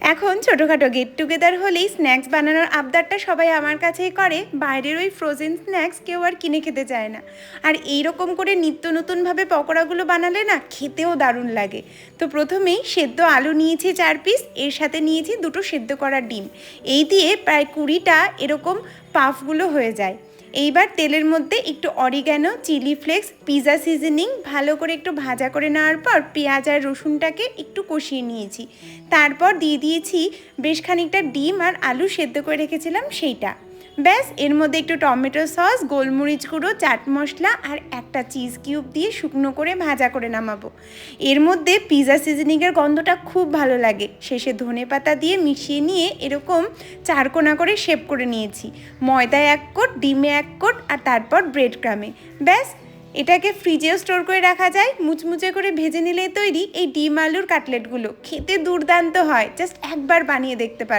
এখন ছোটোখাটো get together হলেই স্ন্যাক্স বানানোর আবদারটা সবাই আমার কাছেই করে। বাইরের ওই ফ্রোজেন স্ন্যাক্স কেউ আর কিনে খেতে চায় না। আর এই রকম করে নিত্য নতুনভাবে পকোড়াগুলো বানালে না খেতেও দারুণ লাগে। তো প্রথমেই সেদ্ধ আলু নিয়েছি চার পিস এর সাথে নিয়েছি দুটো সেদ্ধ করা ডিম। এই দিয়ে প্রায় কুড়িটা এরকম পাফগুলো হয়ে যায়। এইবার তেলের মধ্যে একটু oregano chili flakes pizza seasoning ভালো করে একটু ভাজা করে নেওয়ার পর পেঁয়াজ আর রসুনটাকে একটু কষিয়ে নিয়েছি। তারপর দিয়ে দিয়েছি বেশ খানিকটা ডিম আর আলু সেদ্ধ করে রেখেছিলাম সেইটা। ব্যাস, এর মধ্যে একটু টমেটো সস, গোলমরিচ গুঁড়ো, চাট মশলা আর একটা চিজ কিউব দিয়ে শুকনো করে ভাজা করে নামাবো। এর মধ্যে পিৎজা সিজনিংয়ের গন্ধটা খুব ভালো লাগে। শেষে ধনে পাতা দিয়ে মিশিয়ে নিয়ে এরকম চারকোনা করে শেপ করে নিয়েছি। ময়দায় এক কোট, ডিমে এক কোট আর তারপর ব্রেড ক্রামে ব্যাস, এটাকে ফ্রিজেও স্টোর করে রাখা যায়। মুচমুচে করে ভেজে নিলে তৈরি এই ডিম আলুর কাটলেটগুলো খেতে দুর্দান্ত হয়। জাস্ট একবার বানিয়ে দেখতে পার।